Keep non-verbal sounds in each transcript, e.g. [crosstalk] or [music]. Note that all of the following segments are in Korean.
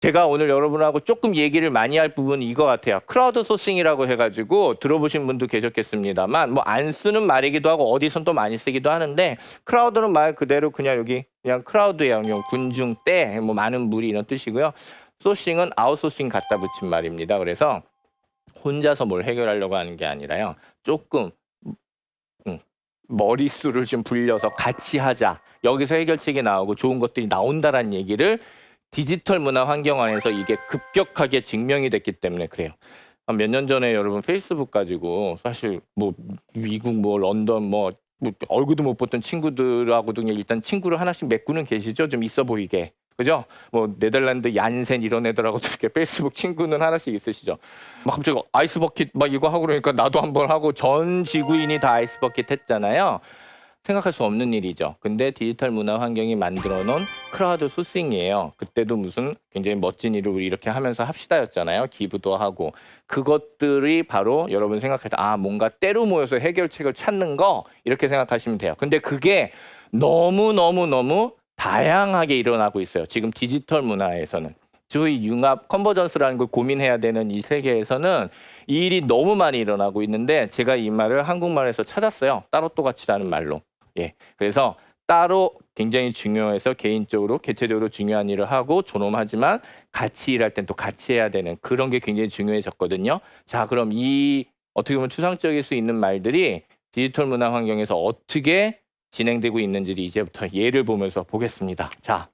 제가 오늘 여러분하고 조금 얘기를 많이 할 부분은 이거 같아요. 크라우드 소싱이라고 해가지고 들어보신 분도 계셨겠습니다만 뭐 안 쓰는 말이기도 하고 어디선 또 많이 쓰기도 하는데 크라우드는 말 그대로 그냥 여기 그냥 크라우드예요. 그냥 군중 때 뭐 많은 무리 이런 뜻이고요. 소싱은 아웃소싱 갖다 붙인 말입니다. 그래서 혼자서 뭘 해결하려고 하는 게 아니라요. 조금 음, 머릿수를 좀 불려서 같이 하자. 여기서 해결책이 나오고 좋은 것들이 나온다라는 얘기를 디지털 문화 환경 안에서 이게 급격하게 증명이 됐기 때문에 그래요. 몇년 전에 여러분 페이스북 가지고 사실 뭐 미국 뭐 런던 뭐, 뭐 얼굴도 못 봤던 친구들하고도 그냥 일단 친구를 하나씩 맺고는 계시죠. 좀 있어 보이게. 그죠? 뭐 네덜란드 얀센 이런 애들하고도 이렇게 페이스북 친구는 하나씩 있으시죠. 막 갑자기 아이스 버킷 막 이거 하고 그러니까 나도 한번 하고 전 지구인이 다 아이스 버킷 했잖아요. 생각할 수 없는 일이죠. 근데 디지털 문화 환경이 만들어 놓은 크라우드 소싱이에요. 그때도 무슨 굉장히 멋진 일을 우리 이렇게 하면서 합시다였잖아요. 기부도 하고. 그것들이 바로 여러분 생각할 때, 아, 뭔가 때로 모여서 해결책을 찾는 거, 이렇게 생각하시면 돼요. 근데 그게 너무 너무 너무 다양하게 일어나고 있어요. 지금 디지털 문화에서는. 저희 융합 컨버전스라는 걸 고민해야 되는 이 세계에서는 이 일이 너무 많이 일어나고 있는데 제가 이 말을 한국말에서 찾았어요. 따로 또 같이라는 말로. 예. 그래서 따로 굉장히 중요해서 개인적으로 개체적으로 중요한 일을 하고 존엄하지만 같이 일할 땐 또 같이 해야 되는 그런 게 굉장히 중요해졌거든요. 자, 그럼 이 어떻게 보면 추상적일 수 있는 말들이 디지털 문화 환경에서 어떻게 진행되고 있는지를 이제부터 예를 보면서 보겠습니다. 자,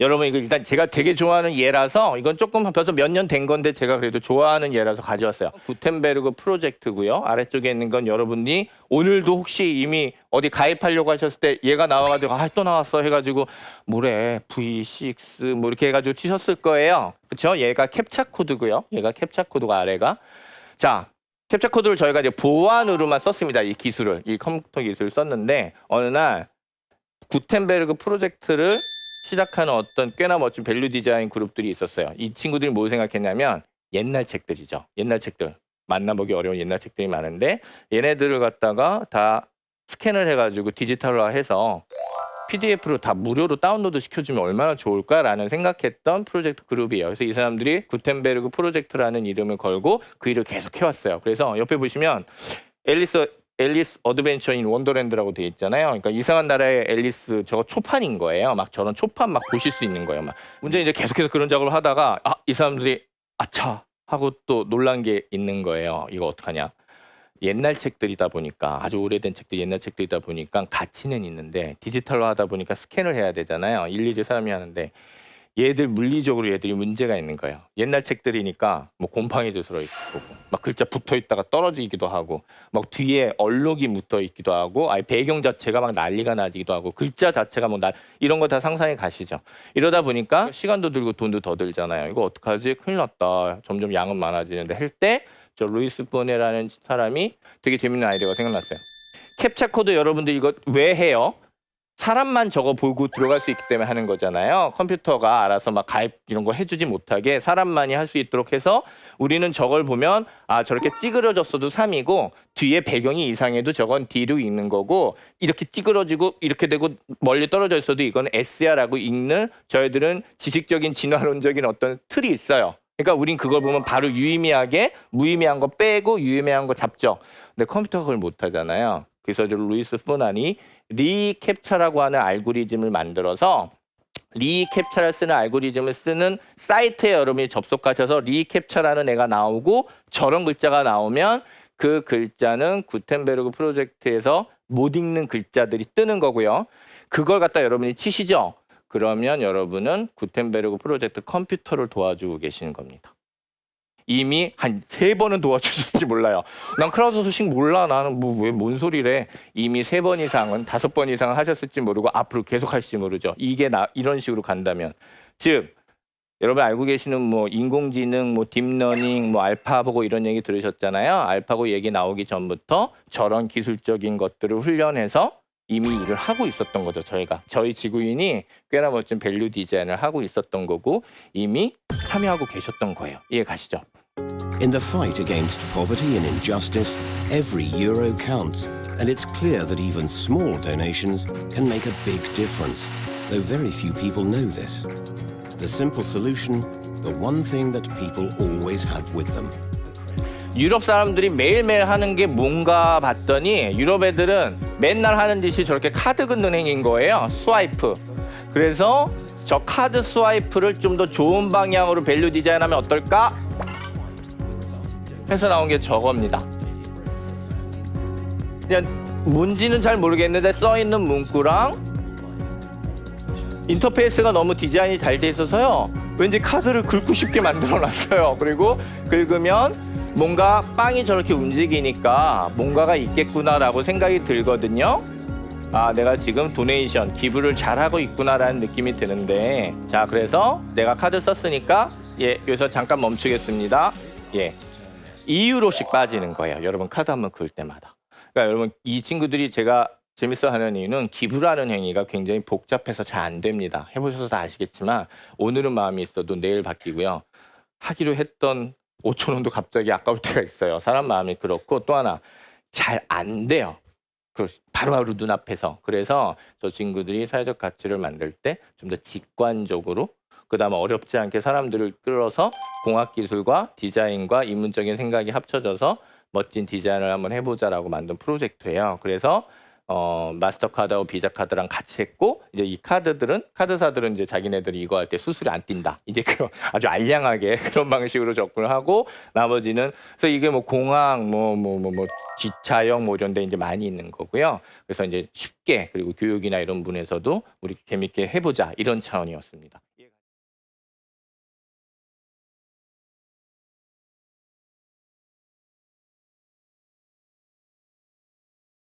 여러분 이거 일단 제가 되게 좋아하는 예라서 이건 조금 벌써 몇 년 된 건데 제가 그래도 좋아하는 예라서 가져왔어요. 구텐베르그 프로젝트고요. 아래쪽에 있는 건 여러분이 오늘도 혹시 이미 어디 가입하려고 하셨을 때 얘가 나와가지고 아 또 나왔어 해가지고 뭐래 V6 뭐 이렇게 해가지고 치셨을 거예요. 그렇죠? 얘가 캡차 코드고요. 얘가 캡차 코드가 아래가 자 캡차 코드를 저희가 이제 보안으로만 썼습니다. 이 기술을 이 컴퓨터 기술을 썼는데 어느 날 구텐베르그 프로젝트를 시작하는 어떤 꽤나 멋진 밸류 디자인 그룹들이 있었어요. 이 친구들이 뭘 생각했냐면 옛날 책들이죠. 옛날 책들. 만나보기 어려운 옛날 책들이 많은데 얘네들을 갖다가 다 스캔을 해가지고 디지털화 해서 PDF로 다 무료로 다운로드 시켜주면 얼마나 좋을까라는 생각했던 프로젝트 그룹이에요. 그래서 이 사람들이 구텐베르그 프로젝트라는 이름을 걸고 그 일을 계속 해왔어요. 그래서 옆에 보시면 앨리스 앨리스 어드벤처 인 원더랜드라고 돼 있잖아요. 그러니까 이상한 나라의 앨리스 저거 초판인 거예요. 막 저런 초판 막 보실 수 있는 거예요. 막 문제는 이제 계속해서 그런 작업을 하다가 아 이 사람들이 아차 하고 또 놀란 게 있는 거예요. 이거 어떡하냐? 옛날 책들이다 보니까 아주 오래된 책들 옛날 책들이다 보니까 가치는 있는데 디지털로 하다 보니까 스캔을 해야 되잖아요. 일일이 사람이 하는데 얘들 물리적으로 얘들이 문제가 있는 거예요. 옛날 책들이니까 뭐 곰팡이도 들어 있고 막 글자 붙어 있다가 떨어지기도 하고 막 뒤에 얼룩이 묻어 있기도 하고 아예 배경 자체가 막 난리가 나기도 하고 글자 자체가 뭐날 이런 거 다 상상이 가시죠. 이러다 보니까 시간도 들고 돈도 더 들잖아요. 이거 어떡하지? 큰일 났다. 점점 양은 많아지는데 할 때 저 루이스 보네라는 사람이 되게 재밌는 아이디어가 생각났어요. 캡차 코드 여러분들 이거 왜 해요? 사람만 저거 보고 들어갈 수 있기 때문에 하는 거잖아요. 컴퓨터가 알아서 막 가입 이런 거 해주지 못하게 사람만이 할 수 있도록 해서 우리는 저걸 보면 아 저렇게 찌그러졌어도 3이고 뒤에 배경이 이상해도 저건 D로 읽는 거고 이렇게 찌그러지고 이렇게 되고 멀리 떨어져 있어도 이건 S야라고 읽는 저희들은 지식적인 진화론적인 어떤 틀이 있어요. 그러니까 우린 그걸 보면 바로 유의미하게 무의미한 거 빼고 유의미한 거 잡죠. 근데 컴퓨터가 그걸 못 하잖아요. 그래서 저 루이스 포난이 리캡처라고 하는 알고리즘을 만들어서 리캡처를 쓰는 알고리즘을 쓰는 사이트에 여러분이 접속하셔서 리캡처라는 애가 나오고 저런 글자가 나오면 그 글자는 구텐베르그 프로젝트에서 못 읽는 글자들이 뜨는 거고요. 그걸 갖다 여러분이 치시죠. 그러면 여러분은 구텐베르그 프로젝트 컴퓨터를 도와주고 계시는 겁니다. 이미 한 세 번은 도와주실지 몰라요. 난 크라우드 소식 몰라. 나는 뭐 왜 뭔 소리래. 이미 세 번 이상은 다섯 번 이상은 하셨을지 모르고 앞으로 계속 할지 모르죠. 이게 나 이런 식으로 간다면 즉 여러분 알고 계시는 뭐 인공지능, 뭐 딥러닝, 뭐 알파고 이런 얘기 들으셨잖아요. 알파고 얘기 나오기 전부터 저런 기술적인 것들을 훈련해서 이미 일을 하고 있었던 거죠. 저희가 저희 지구인이 꽤나 멋진 밸류 디자인을 하고 있었던 거고 이미 참여하고 계셨던 거예요. 이해 가시죠? In the fight against poverty and injustice, every euro counts, and it's clear that even small donations can make a big difference, though very few people know this. The simple solution, the one thing that people always have with them. 유럽 사람들이 매일매일 하는 게 뭔가 봤더니 유럽 애들은 맨날 하는 짓이 저렇게 카드 긋는 행인 거예요. 스와이프. 그래서 저 카드 스와이프를 좀 더 좋은 방향으로 밸류 디자인하면 어떨까? 해서 나온 게 저겁니다. 그냥 뭔지는 잘 모르겠는데 써 있는 문구랑 인터페이스가 너무 디자인이 잘 돼 있어서요. 왠지 카드를 긁고 싶게 만들어 놨어요. 그리고 긁으면 뭔가 빵이 저렇게 움직이니까 뭔가가 있겠구나라고 생각이 들거든요. 아, 내가 지금 도네이션, 기부를 잘하고 있구나라는 느낌이 드는데. 자, 그래서 내가 카드 썼으니까, 예, 여기서 잠깐 멈추겠습니다. 예. 2유로씩 빠지는 거예요. 여러분 카드 한번 긁을 때마다. 그러니까 여러분 이 친구들이 제가 재밌어 하는 이유는 기부라는 행위가 굉장히 복잡해서 잘 안 됩니다. 해보셔서 다 아시겠지만 오늘은 마음이 있어도 내일 바뀌고요. 하기로 했던 5천 원도 갑자기 아까울 때가 있어요. 사람 마음이 그렇고 또 하나 잘 안 돼요. 그 바로바로 눈앞에서. 그래서 저 친구들이 사회적 가치를 만들 때 좀 더 직관적으로 그다음에 어렵지 않게 사람들을 끌어서 공학 기술과 디자인과 인문적인 생각이 합쳐져서 멋진 디자인을 한번 해보자라고 만든 프로젝트예요. 그래서 어, 마스터카드하고 비자카드랑 같이 했고 이제 이 카드들은 카드사들은 이제 자기네들이 이거 할 때 수수료 안 뛴다. 이제 [laughs] 그런 아주 알량하게 [laughs] 그런 방식으로 접근을 하고 나머지는 그래서 이게 뭐 공항 뭐 뭐 뭐 뭐 기차역 뭐 이런 데 이제 많이 있는 거고요. 그래서 이제 쉽게 그리고 교육이나 이런 분에서도 우리 재밌게 해보자 이런 차원이었습니다.